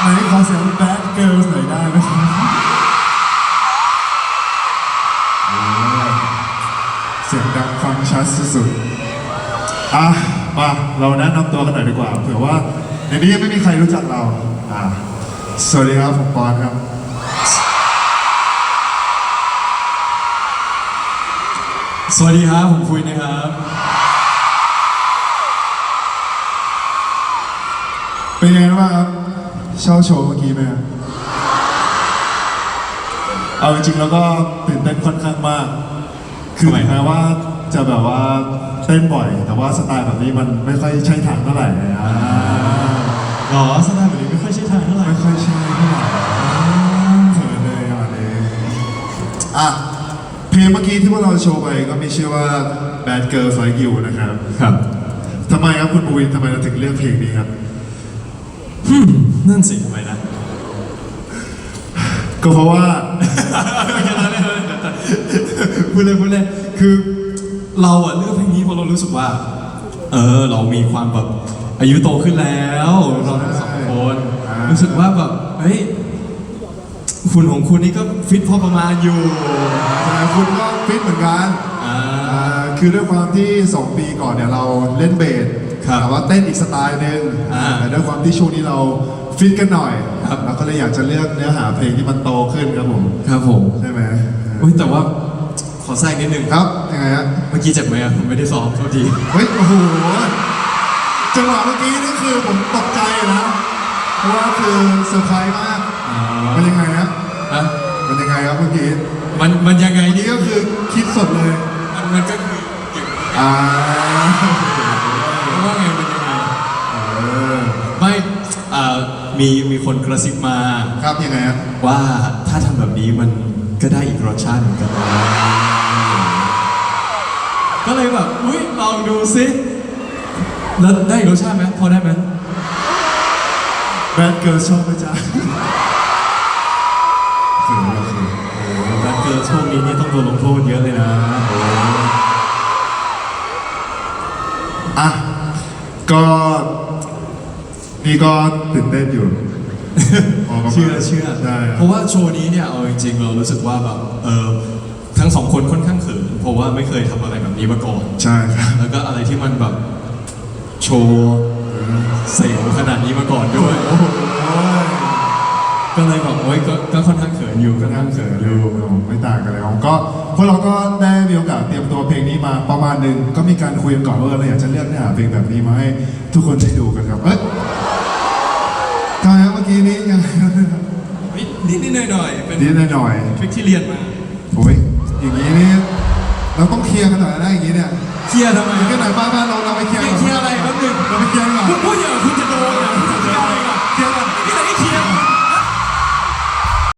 ไหนขอเสียง bad girls หน่อยได้ไหมครับโอ้เสียงดังฟังชัดสุดๆอะมาเราแนะนำตัวกันหน่อยดีกว่าเผื่อว่าในนี้ยังไม่มีใครรู้จักเราอะสวัสดีครับผมปอนครับ สวัสดีครับ ผมคุยนะครับ เป็นยังไงบ้างครับเช่าโชว์เมื่อกี้ไหมครับเอาจริงๆแล้วก็ตื่นเต้นค่อนข้างมาก คือทำไมครับแม้ว่าจะแบบว่าเต้นบ่อย แต่ว่าสไตล์แบบนี้มันไม่ค่อยใช่ทางเท่าไหร่อ่าหรอสไตล์แบบนี้ไม่ค่อยใช่ทางเท่าไหร่ ไม่ค่อยใช่เท่าไหร่เขินเลยอะนี่อะเพลงเมื่อกี้ที่พวกเราโชว์ไปก็มีชื่อว่า Bad Girls Like You นะครับ ครับทำไมครับคุณบูวินทำไมเราถึงเลือกเพลงนี้ครับ นั่นสิทำไมนะ ก็เพราะว่า พูดเลยพูดเลยคือเราอะเลือกเพลงนี้เพราะเรารู้สึกว่า เออ เรามีความแบบอายุโตขึ้นแล้ว เราทั้งสองคนอ่ารู้ รู้สึกว่าแบบเฮ้ยคุณของคุณนี่ก็ฟิตพอประมาณอยู่แต่คุณก็ฟิตเหมือนกันอ่า อ่าคือด้วยความที่ 2 ปีก่อนเนี่ยเราเล่นเบส ครับแต่ว่าเต้นอีกสไตล์หนึ่งอ่า แต่ด้วยความที่ช่วงนี้เราฟิตกันหน่อยครับเราก็เลยอยากจะเลือกเนื้อหาเพลงที่มันโตขึ้นครับผมครับผมใช่ไหมอุ้ยแต่ว่าขอแทรกนิดนึงครับยังไงฮะเมื่อกี้เจ็บไหมอะผมไม่ได้ซ้อมโทษที เฮ้ยโอ้โหจังหวะเมื่อกี้นี่คือผมตกใจนะเพราะว่าคือเซอร์ไพรส์มากอ่ามันยังไงฮะอะมันยังไงครับเมื่อกี้มันมันยังไงอันนี่นี้ก็คือคิดสดเลย มันมันก็คือเก็บอ่าว่าไงมันยังไง เออ ไม่อ่า มีมีคนกระซิบมาครับยังไงฮะว่าถ้าทำแบบนี้มันก็ได้อีกรสชาติเหมือนกันนะก็เลยแบบอุ้ยลองดูซิแล้วได้อีกรสชาติไหมพอได้ไหมแบดเกิร์ลชอบไหมจ๊ะเขินว่ะเขินแบทเกิร์ลช่วงนี้นี่ต้องโดนลงโทษเยอะเลยนะอะก็ นี่ก็ตื่นเต้นอยู่พประมาณเชื่อเชื่อใช่เพราะว่าโชว์นี้เนี่ยเอาจริงๆเรารู้สึกว่าแบบเออทั้งสองคนค่อนข้างเขินเพราะว่าไม่เคยทำอะไรแบบนี้มาก่อน ใช่ครับ แล้วก็อะไรที่มันแบบโชว์เสียงขนาดนี้มาก่อนด้วยโอ้โหก็เลยแบบโอ้ยก็ก็ค่อนข้างเขินอยู่ก็ค่อนนั่ข้างงเขิเขินนออยู่ยู่ไม่ต่างกันเลยครับก็พวกเราก็ได้มีโอกาสเตรียมตัวเพลงนี้มาประมาณหนึ่งก็มีการคุยกันก่อนว่าเราอยากจะเลือกเนื้อหาเพลงแบบนี้มาให้ทุกคนได้ดูกันครับเอ้ย ทำไมครับเมื่อกี้นี้ยังไงครับนิดนิดหน่อยหน่อยๆเป็นนิดหน่อยทริคที่เรียนมาๆโอ้ยอย่างนี้นี่เราต้องเคลียร์กันหน่อยนะอย่างนี้เนี่ยเคลียร์ทำไมเคลียร์กันหน่อยบ้านๆเราเราไปเคลียร์เคลียร์อะไร